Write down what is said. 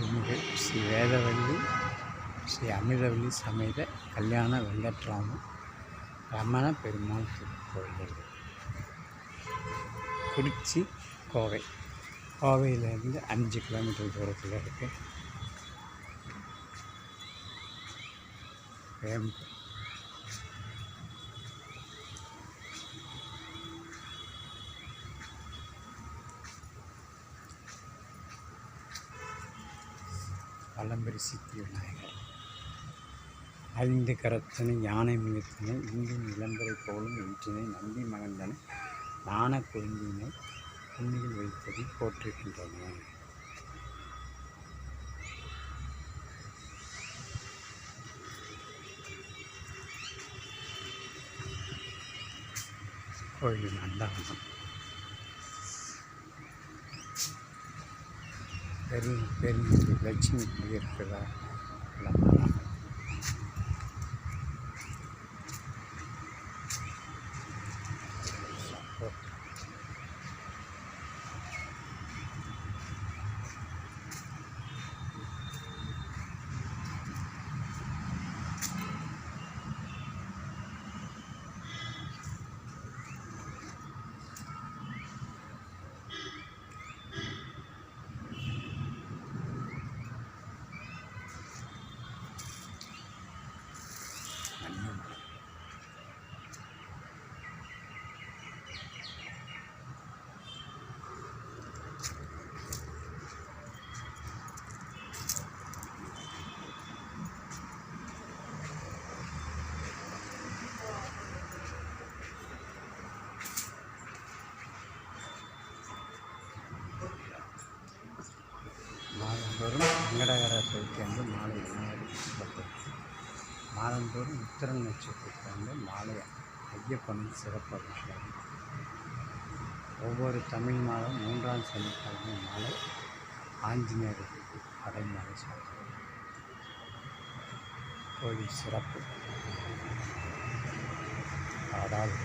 ஸ்ரீ வேதவள்ளி ஸ்ரீ அமிரவள்ளி சமேத கல்யாண வெங்கட்ராமன் ரமண பெருமாள் திருக்கோயில் குறிச்சி கோவை. கோவையிலேருந்து அஞ்சு கிலோமீட்டர் தூரத்தில் இருக்குது வேம்பு. பழம்பெரி சித்தி விநாயகர். ஐந்து கரத்தனை யானை மிகத்தினை இந்தின் இளம்பரை போலும் இன்றினை நம்பி மகந்தனை ஞான குழுந்தினை புண்ணியில் வைத்ததை போற்றுகின்றன. கோயில் நந்தாவனம் பெரும் பெரும் லட்சுமி குடியிருக்கிறதா மாதந்தோறும் வெங்கடகர சதுர்த்தி மாலை விநாயகர் சிறப்பு மாதந்தோறும் உத்திர நட்சத்திரத்தன்று மாலை ஐயப்பனின் சிறப்பு அபிஷேகம். ஒவ்வொரு தமிழ் மாதம் மூன்றாம் சனிக்கிழமை மாலை ஆஞ்சநேயருக்கு அடைமாலை சாப்பிடும் கோயில் சிறப்பு. அதாவது